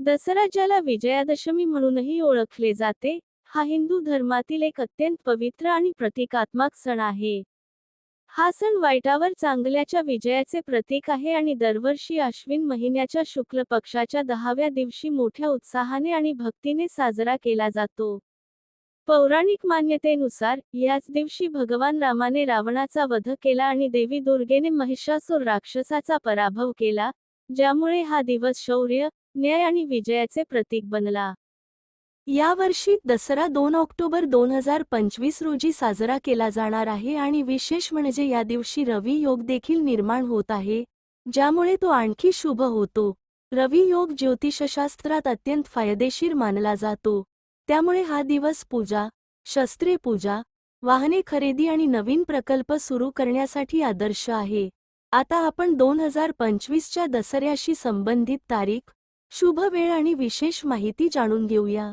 दसरा ज्याला विजयादशमी म्हणूनही ओळखले जाते. हा हिंदू धर्मातील एक अत्यंत पवित्र आणि प्रतिकात्मक सण आहे. हा सण वाईटावर चांगल्याच्या विजयाचे प्रतीक आहे आणि दरवर्षी अश्विन महिन्याच्या शुक्ल पक्षाच्या दहाव्या दिवशी मोठ्या उत्साहाने आणि भक्तीने साजरा केला जातो. पौराणिक मान्यतेनुसार याच दिवशी भगवान रामाने रावणाचा वध केला आणि देवी दुर्गेने महिषासूर राक्षसाचा पराभव केला ज्यामुळे हा दिवस शौर्य न्याय आणि विजयाचे प्रतीक बनला. यावर्षी दसरा दोन ऑक्टोबर दोन हजार पंचवीस रोजी साजरा केला जाणार आहे आणि विशेष म्हणजे या दिवशी रवी योग देखील निर्माण होत आहे ज्यामुळे तो आणखी शुभ होतो. रवी योग ज्योतिषशास्त्रात अत्यंत फायदेशीर मानला जातो. त्यामुळे हा दिवस पूजा शस्त्रे पूजा वाहने खरेदी आणि नवीन प्रकल्प सुरू करण्यासाठी आदर्श आहे. आता आपण दोन हजार पंचवीसच्या दसऱ्याशी संबंधित तारीख शुभ वेळ आणि विशेष माहिती जाणून घेऊया.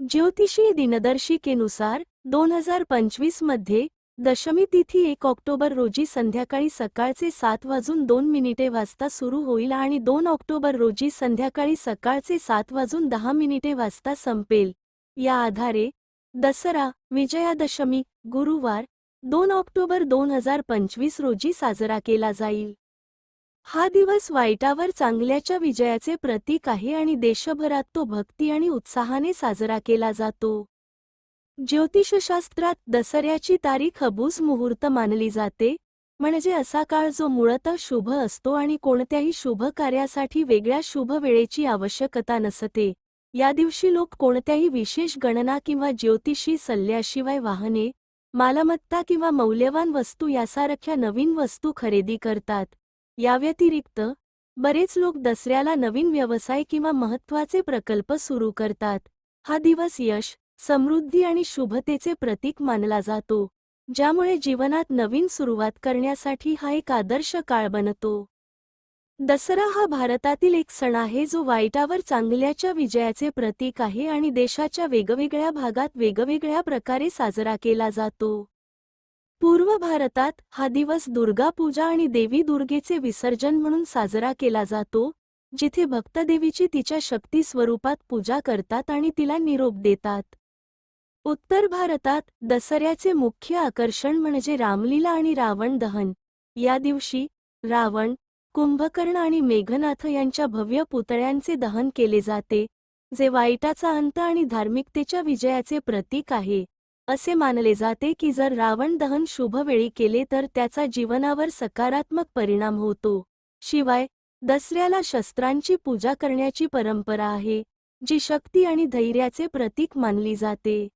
ज्योतिषी दिनदर्शिकेनुसार दोन हजार पंचवीसमध्ये दशमी तिथी एक ऑक्टोबर रोजी संध्याकाळी सकाळचे सात वाजून दोन मिनिटे वाजता सुरू होईल आणि दोन ऑक्टोबर रोजी संध्याकाळी सकाळचे सात वाजून दहा मिनिटे वाजता संपेल. या आधारे दसरा विजयादशमी गुरुवार दोन ऑक्टोबर दोन हजार पंचवीस रोजी साजरा केला जाईल. हा दिवस वाईटावर चांगल्याच्या विजयाचे प्रतीक आहे आणि देशभरात तो भक्ती आणि उत्साहाने साजरा केला जातो. ज्योतिषशास्त्रात दसऱ्याची तारीख अबूज मुहूर्त मानली जाते म्हणजे असा काळ जो मुळतः शुभ असतो आणि कोणत्याही शुभ कार्यासाठी वेगळ्या शुभ वेळेची आवश्यकता नसते. या दिवशी लोक कोणत्याही विशेष गणना किंवा ज्योतिषी सल्ल्याशिवाय वाहने मालमत्ता किंवा मौल्यवान वस्तू यासारख्या नवीन वस्तू खरेदी करतात. याव्यतिरिक्त बरेच लोक दसऱ्याला नवीन व्यवसाय किंवा महत्त्वाचे प्रकल्प सुरू करतात. हा दिवस यश समृद्धी आणि शुभतेचे प्रतीक मानला जातो ज्यामुळे जीवनात नवीन सुरुवात करण्यासाठी हा एक आदर्श काळ बनतो. दसरा हा भारतातील एक सण आहे जो वाईटावर चांगल्याच्या विजयाचे प्रतीक आहे आणि देशाच्या वेगवेगळ्या भागात वेगवेगळ्या प्रकारे साजरा केला जातो. पूर्व भारतात हा दिवस दुर्गा पूजा आणि देवी दुर्गेचे विसर्जन म्हणून साजरा केला जातो जिथे भक्त देवीची तिच्या शक्ती स्वरूपात पूजा करतात आणि तिला निरोप देतात. उत्तर भारतात दसऱ्याचे मुख्य आकर्षण म्हणजे रामलीला आणि रावण दहन. या दिवशी रावण कुंभकर्ण आणि मेघनाथ यांच्या भव्य पुतळ्यांचे दहन केले जाते जे वाईटाचा अंत आणि धार्मिकतेच्या विजयाचे प्रतीक आहे. असे मानले जाते की जर रावण दहन शुभवेळी केले तर त्याचा जीवनावर सकारात्मक परिणाम होतो. शिवाय दसऱ्याला शस्त्रांची पूजा करण्याची परंपरा आहे जी शक्ती आणि धैर्याचे प्रतीक मानली जाते.